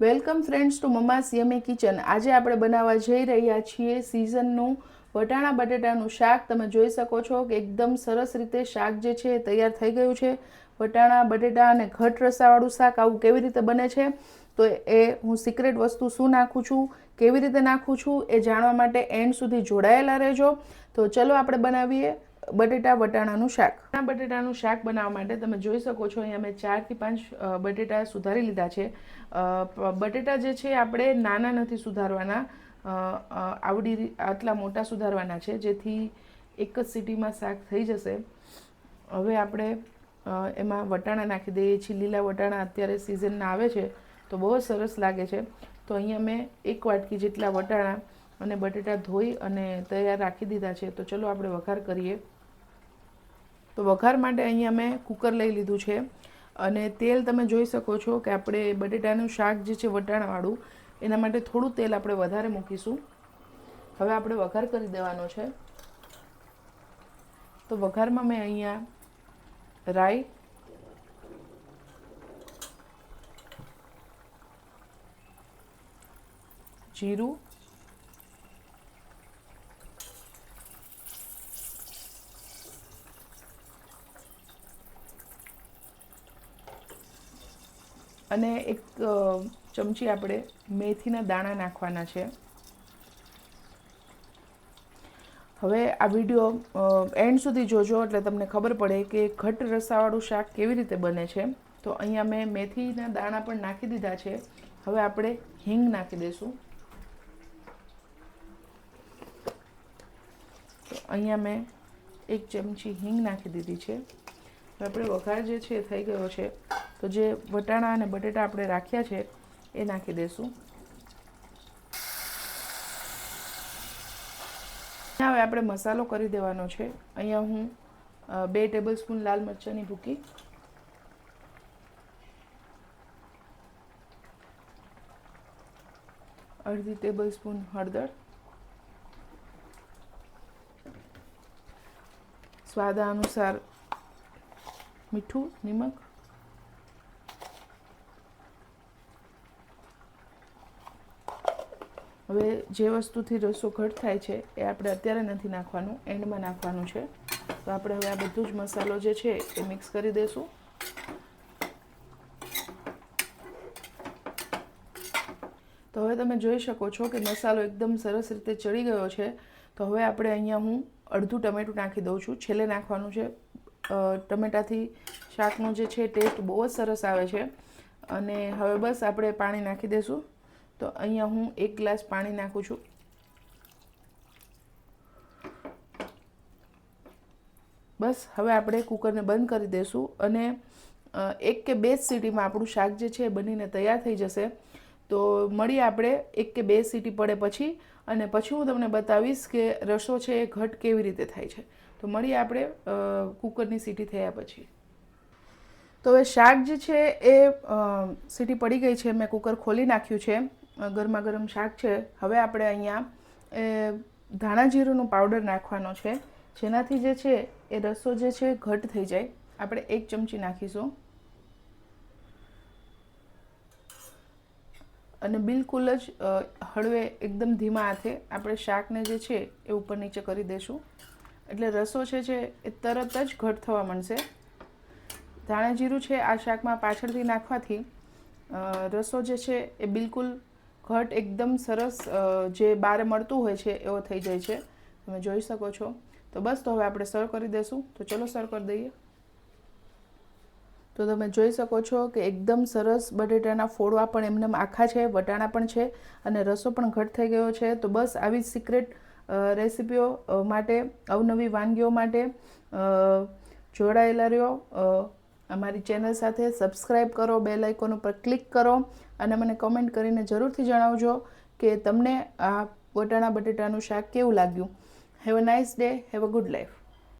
Welcome friends to mama's yummy kitchen. આજે આપણે બનાવવા જઈ રહ્યા છીએ સિઝનનું વટાણા બટેટાનું શાક. તમે જોઈ શકો છો કે એકદમ સરસ રીતે શાક જે છે એ તૈયાર થઈ ગયું છે. વટાણા, બટેટા અને ઘટ રસાવાળું શાક આવું કેવી રીતે બને છે? તો એ હું સિક્રેટ વસ્તુ શું નાખું છું? કેવી રીતે નાખું છું? એ જાણવા માટે એન્ડ સુધી જોડાયેલા રહેજો. તો ચલો આપણે બનાવીએ. બટેટા, વટાણાનું શાક. આ બટેટાનું શાક બનાવવા માટે તમે જોઈ શકો છો, અહીંયા મેં ચારથી પાંચ બટેટા સુધારી લીધા છે. બટેટા જે છે આપણે નાના નથી સુધારવાના. આવડી આટલા મોટા સુધારવાના છે, જેથી એક જ સિટીમાં શાક થઈ જશે. હવે આપણે એમાં વટાણા નાખી દઈએ છીએ. લીલા વટાણા અત્યારે સિઝનના આવે છે, તો બહુ જ સરસ લાગે છે. તો અહીંયા મેં એક વાટકી જેટલા વટાણા અને બટેટા ધોઈ અને તૈયાર રાખી દીધા છે. તો ચલો આપણે વઘાર કરીએ. તો વઘાર માટે અહીંયા મેં કુકર લઈ લીધું છે. અને તેલ તમે જોઈ શકો છો કે આપણે બટેટાનું શાક જે છે વટાણાવાળું, એના માટે થોડું તેલ આપણે વધારે મૂકીશું. હવે આપણે વઘાર કરી દેવાનો છે. તો વઘારમાં મેં અહીંયા રાઈ, જીરું અને એક ચમચી આપણે મેથીના દાણા નાખવાના છે. હવે આ વીડિયો એન્ડ સુધી જોજો એટલે તમને ખબર પડે કે ઘટ રસાવાળું શાક કેવી રીતે બને છે. તો અહીંયા મેં મેથીના દાણા પણ નાખી દીધા છે. હવે આપણે હિંગ નાખી દઈશું. તો અહીંયા મેં એક ચમચી હિંગ નાખી દીધી છે. આપણે વઘાર જે છે થઈ ગયો છે. તો જે વટાણા અને બટેટા આપણે રાખ્યા છે, એ નાખી દઈશું હવે આપણે મસાલો કરી દેવાનો છે. અહીંયા હું બે ટેબલ સ્પૂન લાલ મરચાંની ભૂકી. અડધી ટેબલ સ્પૂન હળદર. સ્વાદ અનુસાર મીઠું, નિમક. હવે જે વસ્તુથી રસો ઘટ થાય છે, એ આપણે અત્યારે નથી નાખવાનું, એન્ડમાં નાખવાનું છે. તો આપણે હવે આ બધું જ મસાલો જે છે, એ મિક્સ કરી દઈશું તો હવે તમે જોઈ શકો છો કે મસાલો એકદમ સરસ રીતે ચડી ગયો છે. તો હવે આપણે અહીંયા હું અડધું ટમેટું નાખી દઉં છું. છેલ્લે નાખવાનું છે ટમેટાથી શાકનો જે છે ટેસ્ટ બહુ જ સરસ આવે છે. અને હવે બસ આપણે પાણી નાખી દઈશું તો અહીંયા હું એક ગ્લાસ પાણી નાખું છું. બસ, હવે આપણે કુકરને બંધ કરી દઈશું અને એક કે બે સીટીમાં આપણું શાક જે છે એ બનીને તૈયાર થઈ જશે. તો મળીએ આપણે એક કે બે સીટી પડે પછી અને પછી હું તમને બતાવીશ કે રસો છે એ ઘટ કેવી રીતે થાય છે. તો મળીએ આપણે કુકરની સીટી થયા પછી. તો હવે શાક જે છે એ સીટી પડી ગઈ છે, મેં કુકર ખોલી નાખ્યું છે. ગરમા ગરમ શાક છે. હવે આપણે અહીંયા ધાણા જીરુંનો પાવડર નાખવાનો છે. જેનાથી જે છે, એ રસો જે છે, ઘટ થઈ જાય. આપણે એક ચમચી નાખીશું. અને બિલકુલ જ હળવે એકદમ ધીમા હાથે આપણે શાકને જે છે, એ ઉપર નીચે કરી દઈશું એટલે રસો છે છે, એ તરત જ ઘટ થવા માંડશે. ધાણા જીરું છે, આ શાકમાં પાછળથી નાખવાથી રસો જે છે, એ બિલકુલ ઘટ એકદમ સરસ જે બારે મળતું હોય છે, એવો થઈ જાય છે. તમે જોઈ શકો છો. તો બસ, તો હવે આપણે સર્વ કરી દઈશું તો ચલો સર્વ કરી દઈએ. તો તમે જોઈ શકો છો કે એકદમ સરસ બટેટાના ફોડવા પણ એમને આખા છે, વટાણા પણ છે અને રસો પણ ઘટ થઈ ગયો છે. તો બસ, આવી સિક્રેટ રેસીપીઓ માટે, અવનવી વાનગીઓ માટે જોડાયેલા રહ્યો. અમારી ચેનલ સાથે સબસ્ક્રાઈબ કરો, બેલ આઇકોન ઉપર ક્લિક કરો અને મને કમેન્ટ કરીને જરૂરથી જણાવજો કે તમને આ વટાણા બટેટાનું શાક કેવું લાગ્યું. Have a nice day have a good life